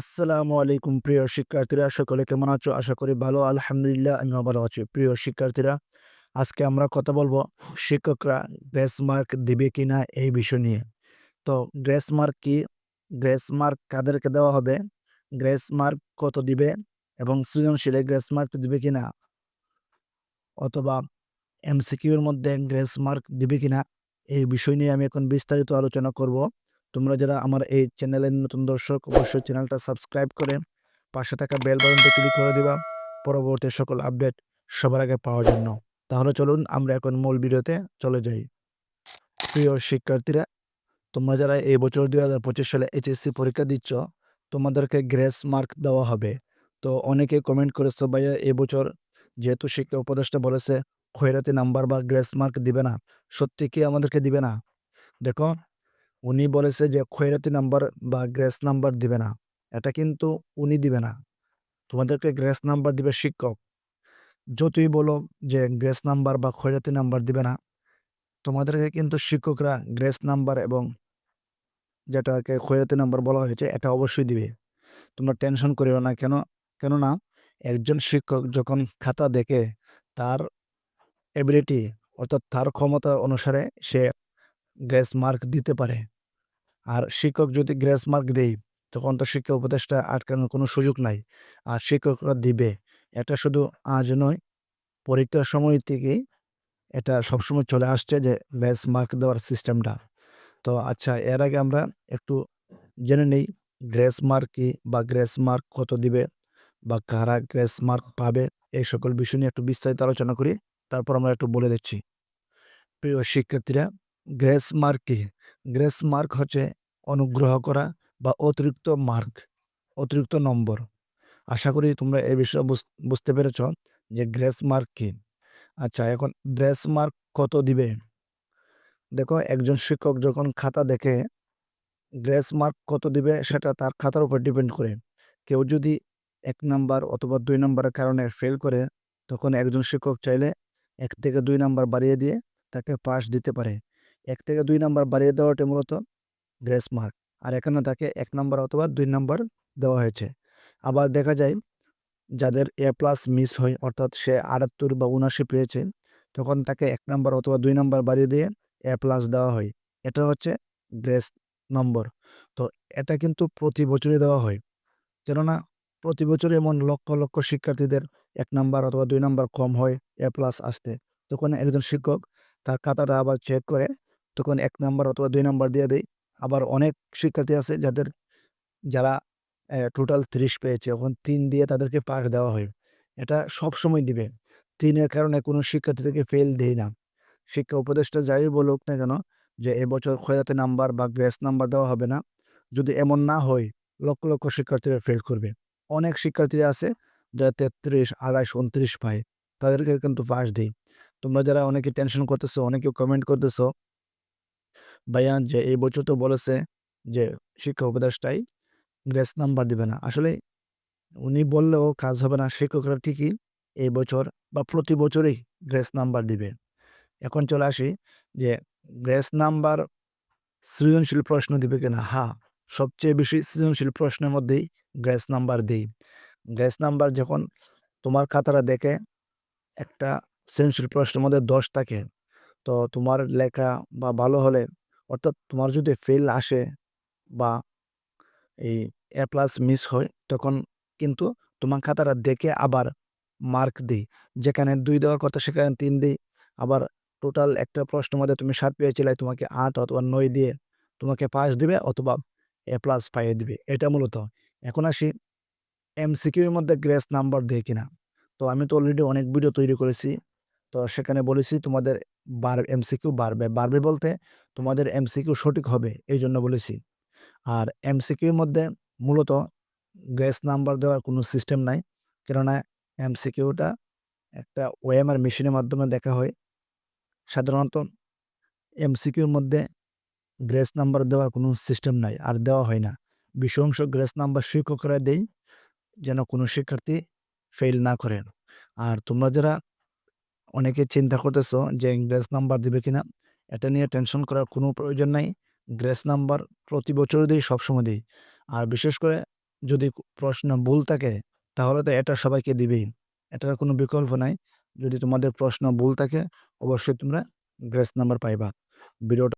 আসসালামু আলাইকুম, প্রিয় শিক্ষার্থীরা। সকলে কেমন আছো? আশা করি ভালো, আলহামদুলিল্লাহ আমি ভালো আছি। প্রিয় শিক্ষার্থীরা, আজকে আমরা কথা বলব শিক্ষকরা গ্রেস মার্ক দিবে কিনা এই বিষয় নিয়ে। তো গ্রেস মার্ক কি? গ্রেস মার্ক কাদেরকে দেওয়া হবে? গ্রেস মার্ক কত দিবে? এবং সৃজনশীলে গ্রেস মার্ক দিবে কিনা? অথবা এমসিকিউর মধ্যে গ্রেস মার্ক দিবে কিনা? এই বিষয় নিয়ে আমি এখন বিস্তারিত আলোচনা করব। তোমরা যারা আমার এই চ্যানেলের নতুন দর্শক, অবশ্যই চ্যানেলটা সাবস্ক্রাইব করে পাশে থাকা বেল বাটনটা ক্লিক করে দিবা। পরবর্তী সকল আপডেট সবার আগে পাওয়ার জন্য। তাহলে চলুন, আমরা এখন মূল ভিডিওতে চলে যাই। প্রিয় শিক্ষার্থীরা, তোমরা যারা এই বছর দুই হাজার পঁচিশ সালে এইচএসসি পরীক্ষা দিচ্ছ, তোমাদেরকে গ্রেস মার্ক দেওয়া হবে। তো অনেকে কমেন্ট করেছ, ভাইয়া এবছর যেহেতু শিক্ষা উপদেষ্টা বলেছে, খয়রাতি নাম্বার বা গ্রেস মার্ক দিবে না। সত্যি কি আমাদেরকে দিবে না? দেখো উনি বলেছে যে খয়রাতি নাম্বার বা গ্রেস নাম্বার দিবে না। এটা কিন্তু উনি দিবে না। তোমাদেরকে গ্রেস নাম্বার দিবে শিক্ষক। যতই বলো যে, গ্রেস নাম্বার বা খয়রাতি নাম্বার দিবে না, তোমাদেরকে কিন্তু শিক্ষকরা গ্রেস নাম্বার এবং যেটাকে খয়রাতি নাম্বার বলা হয়েছে, এটা অবশ্যই দিবে। তোমরা টেনশন করিও না কেন, কেননা একজন শিক্ষক যখন খাতা দেখে তার এবিলিটি অর্থাৎ তার ক্ষমতা অনুসারে সে গ্রেস মার্ক দিতে পারে। আর শিক্ষক যদি গ্রেস মার্ক দেয়, তখন তো শিক্ষা উপদেষ্টা আটকানোর কোনো সুযোগ নাই। আর শিক্ষকরা দিবে। এটা শুধু আজ নয়, পরীক্ষার সময় থেকেই এটা সবসময় চলে আসছে যে গ্রেস মার্ক দেওয়ার সিস্টেমটা। তো আচ্ছা এর আগে আমরা একটু জেনে নেই, গ্রেস মার্ক কি বা গ্রেস মার্ক কত দিবে বা কারা গ্রেস মার্ক পাবে? এই সকল বিষয় নিয়ে একটু বিস্তারিত আলোচনা করি, তারপর আমরা একটু বলে দিচ্ছি। প্রিয় শিক্ষার্থীরা গ্রেস মার্ক কি? গ্রেস মার্ক হচ্ছে অনুগ্রহ করা বা অতিরিক্ত মার্ক, অতিরিক্ত নম্বর। আশা করি তোমরা এ বিষয়ে বুঝতে পেরেছ যে গ্রেস মার্ক কি। আচ্ছা এখন গ্রেস মার্ক কত দিবে? দেখো, একজন শিক্ষক যখন খাতা দেখে গ্রেস মার্ক কত দিবে সেটা তার খাতার উপর ডিপেন্ড করে। কেউ যদি এক নাম্বার অথবা দুই নাম্বারের কারণে ফেল করে, তখন একজন শিক্ষক চাইলে এক থেকে দুই নাম্বার বাড়িয়ে দিয়ে তাকে পাস দিতে পারে। এক থেকে দুই নাম্বার বাড়িয়ে দেওয়াটা মূলত গ্রেস মার্ক। আর এখানে তাকে এক নাম্বার অথবা দুই নাম্বার দেওয়া হয়েছে। আবার দেখা যায়, যাদের এ প্লাস মিস হয়, অর্থাৎ সে আটাত্তর বা উনাশি পেয়েছে, তখন তাকে এক নাম্বার অথবা দুই নাম্বার বাড়িয়ে দিয়ে এ প্লাস দেওয়া হয়। এটা হচ্ছে গ্রেস নম্বর। তো এটা কিন্তু প্রতি বছরই দেওয়া হয়। কেননা প্রতি বছর এমন লক্ষ লক্ষ শিক্ষার্থীদের এক নাম্বার অথবা দুই নাম্বার কম হয় এ প্লাস আসতে। তখন একজন শিক্ষক তার খাতাটা আবার চেক করে তখন এক নাম্বার অথবা দুই নাম্বার দিয়ে দেয় আবার অনেক শিক্ষার্থী আছে যাদের, যারা টোটাল ত্রিশ পেয়েছে। এখন তিন দিয়ে তাদেরকে পাস দেওয়া হয়। এটা সব সময় দিবে। তিনের কারণে কোনো শিক্ষার্থী থেকে ফেল দেয় না। শিক্ষা উপদেষ্টা যাই বলুক না কেন, যে এবছর খয়রাতে নাম্বার বা গ্রেস নাম্বার দেওয়া হবে না। যদি এমন না হয়, লক্ষ লক্ষ শিক্ষার্থীরা ফেল করবে। অনেক শিক্ষার্থীরা আছে যারা তেত্রিশ, আড়াইশ উনত্রিশ পায়। তাদেরকে কিন্তু পাস দিই। তোমরা যারা অনেকে টেনশন করতেছো অনেকে কমেন্ট করতেছো ভাইয়া যে এই বছর তো বলেছে যে শিক্ষা উপদেষ্টাই গ্রেস নাম্বার দিবে না। আসলে উনি বললেও কাজ হবে না, শিক্ষকরা ঠিকই এই বছর বা প্রতি বছরই গ্রেস নাম্বার দিবে। এখন চলে আসি যে গ্রেস নাম্বার সৃজনশীল প্রশ্ন দিবে কিনা? হ্যাঁ সবচেয়ে বেশি সৃজনশীল প্রশ্নের মধ্যেই গ্রেস নাম্বার দিই। গ্রেস নাম্বার যখন তোমার খাতারা দেখে একটা সৃজনশীল প্রশ্নের মধ্যে দশ থাকে, তো তোমার লেখা বা ভালো হলে অর্থাৎ তোমার যদি ফেল আসে বা এই এ প্লাস মিস হয়, তখন কিন্তু তোমার খাতাটা দেখে আবার মার্ক দিই। যেখানে দুই দেওয়ার কথা, সেখানে তিন দিই। আবার টোটাল একটা প্রশ্নের মধ্যে তুমি সাত পেয়েছিলে, তোমাকে আট অথবা নয় দিয়ে তোমাকে পাস দিবে অথবা এ প্লাস পাইয়ে দিবে। এটা মূলত। এখন আসি এমসিকিউর মধ্যে গ্রেস নাম্বার দেয় কিনা। তো আমি তো অলরেডি অনেক ভিডিও তৈরি করেছি। তো সেখানে বলেছি, তোমাদের বার, এমসিকিউ বাড়বে। বাড়বে বলতে তোমাদের এমসিকিউ সঠিক হবে এই জন্য বলেছি। আর এমসিকিউর মধ্যে মূলত গ্রেস নাম্বার দেওয়ার কোনো সিস্টেম নাই। কেননা এমসিকিউটা একটা ওএমআর মেশিনের মাধ্যমে দেখা হয়। সাধারণত এমসিকিউর মধ্যে গ্রেস নাম্বার দেওয়ার কোনো সিস্টেম নাই, আর দেওয়া হয় না। বিশ অংশ গ্রেস নাম্বার শিক্ষকরা দেই যেন কোনো শিক্ষার্থী ফেল না করেন। আর তোমরা যারা অনেকে চিন্তা করতেছ যে গ্রেস নাম্বার দিবে কিনা? এটা নিয়ে টেনশন করার কোনো প্রয়োজন নাই। গ্রেস নাম্বার প্রতি বছর দিই, সবসময় দিই। আর বিশেষ করে যদি প্রশ্ন ভুল থাকে, তাহলে তো এটা সবাইকে দিবেই। এটার কোনো বিকল্প নাই। যদি তোমাদের প্রশ্ন ভুল থাকে, অবশ্যই তোমরা গ্রেস নাম্বার পাইবা। ভিডিওটা